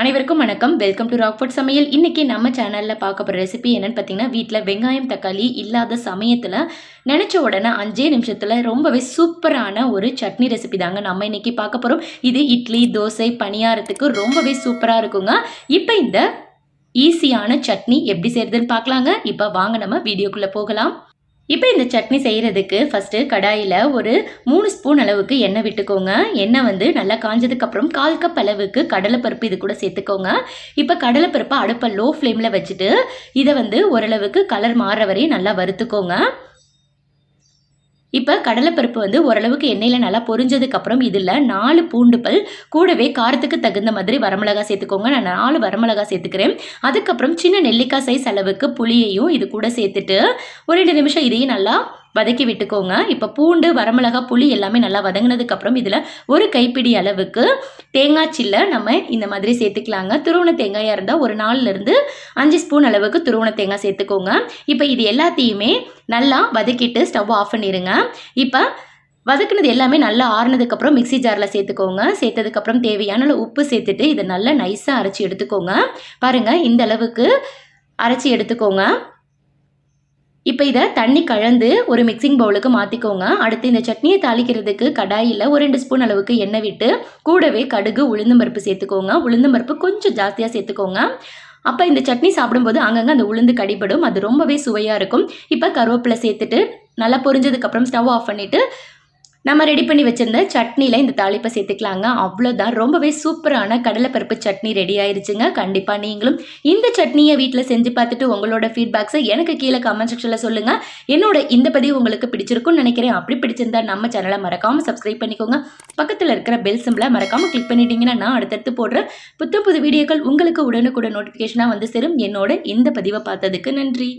அனைவருக்கும் வணக்கம். Welcome to Rockfort சமையல். இன்றைக்கி நம்ம சேனலில் பார்க்க போகிற ரெசிபி என்னன்னு பார்த்தீங்கன்னா வீட்டில் வெங்காயம் தக்காளி இல்லாத சமயத்தில் நினச்ச உடனே அஞ்சே நிமிஷத்தில் ரொம்பவே சூப்பரான ஒரு சட்னி ரெசிபி தாங்க நம்ம இன்றைக்கி பார்க்க போகிறோம் இது இட்லி தோசை பணியாரத்துக்கு ரொம்பவே சூப்பராக இருக்குங்க. இப்போ இந்த ஈஸியான சட்னி எப்படி செய்யறதுன்னு பார்க்கலாங்க. இப்போ வாங்க நம்ம வீடியோக்குள்ளே போகலாம். இப்போ இந்த சட்னி செய்கிறதுக்கு ஃபஸ்ட்டு கடாயில் ஒரு மூணு ஸ்பூன் அளவுக்கு எண்ணெய் விட்டுக்கோங்க. எண்ணெய் வந்து நல்லா காஞ்சதுக்கப்புறம் கால் கப் அளவுக்கு கடலைப்பருப்பு இது கூட சேர்த்துக்கோங்க. இப்போ கடலைப்பருப்பை அடுப்பை லோ ஃப்ளேமில் வச்சுட்டு இதை வந்து ஓரளவுக்கு கலர் மாறுற வரையும் நல்லா வறுத்துக்கோங்க. இப்போ கடலைப்பருப்பு வந்து ஓரளவுக்கு எண்ணெயில் நல்லா பொரிஞ்சதுக்கப்புறம் இதில் நாலு பூண்டு பல் கூடவே காரத்துக்கு தகுந்த மாதிரி வரமிளகா சேர்த்துக்கோங்க. நான் நாலு வரமிளகா சேர்த்துக்கிறேன். அதுக்கப்புறம் சின்ன நெல்லிக்காய் சைஸ் அளவுக்கு புளியையும் இது கூட சேர்த்துட்டு ஒரு ரெண்டு நிமிஷம் இதையும் நல்லா வதக்கி விட்டுக்கோங்க. இப்போ பூண்டு வரமிளகா புளி எல்லாமே நல்லா வதங்கினதுக்கப்புறம் இதில் ஒரு கைப்பிடி அளவுக்கு தேங்காய் சில்லை நம்ம இந்த மாதிரி சேர்த்துக்கலாங்க. துருவண தேங்காயாக இருந்தால் ஒரு நாலுலேருந்து அஞ்சு ஸ்பூன் அளவுக்கு துருவண தேங்காய் சேர்த்துக்கோங்க. இப்போ இது எல்லாத்தையுமே நல்லா வதக்கிட்டு ஸ்டவ் ஆஃப் பண்ணிடுங்க இப்போ வதக்குனது எல்லாமே நல்லா ஆறுனதுக்கப்புறம் மிக்ஸி ஜாரில் சேர்த்துக்கோங்க. சேர்த்ததுக்கப்புறம் தேவையான உப்பு சேர்த்துட்டு இதை நல்லா நைஸாக அரைச்சி எடுத்துக்கோங்க. பாருங்கள் இந்த அளவுக்கு அரைச்சி எடுத்துக்கோங்க. இப்போ இதை தண்ணி கலந்து ஒரு மிக்சிங் பவுலுக்கு மாற்றிக்கோங்க அடுத்து இந்த சட்னியை தாளிக்கிறதுக்கு கடாயில் ஒரு ரெண்டு ஸ்பூன் அளவுக்கு எண்ணெய் விட்டு கூடவே கடுகு உளுந்தம்பருப்பு சேர்த்துக்கோங்க. உளுந்தம்பருப்பு கொஞ்சம் ஜாஸ்தியாக சேர்த்துக்கோங்க. அப்போ இந்த சட்னி சாப்பிடும்போது அங்கங்கே அந்த உளுந்து கடிபடும். அது ரொம்பவே சுவையாக இருக்கும். இப்போ கருவேப்பிலை சேர்த்துட்டு நல்லா பொரிஞ்சதுக்கப்புறம் ஸ்டவ் ஆஃப் பண்ணிவிட்டு நம்ம ரெடி பண்ணி வச்சிருந்த சட்னியில் இந்த தாளிப்பை சேர்த்துக்கலாங்க. அவ்வளோதான் ரொம்பவே சூப்பரான கடலைப்பருப்பு சட்னி ரெடி ஆயிருச்சுங்க. கண்டிப்பாக நீங்களும் இந்த சட்னியை வீட்டில் செஞ்சு பார்த்துட்டு உங்களோட ஃபீட்பேக்ஸை எனக்கு கீழே கமெண்ட் செக்ஷனில் சொல்லுங்கள் என்னோட இந்த பதிவு உங்களுக்கு பிடிச்சிருக்கும்னு நினைக்கிறேன். அப்படி பிடிச்சிருந்தா நம்ம சேனலை மறக்காமல் சப்ஸ்கிரைப் பண்ணிக்கோங்க. பக்கத்தில் இருக்கிற பெல் சிம்பிளை மறக்காமல் கிளிக் பண்ணிட்டீங்கன்னா நான் அடுத்தடுத்து போடுற புத்த புது வீடியோக்கள் உங்களுக்கு உடனுக்குடன் நோட்டிஃபிகேஷனாக வந்து சேரும். என்னோட இந்த பதிவை பார்த்ததுக்கு நன்றி.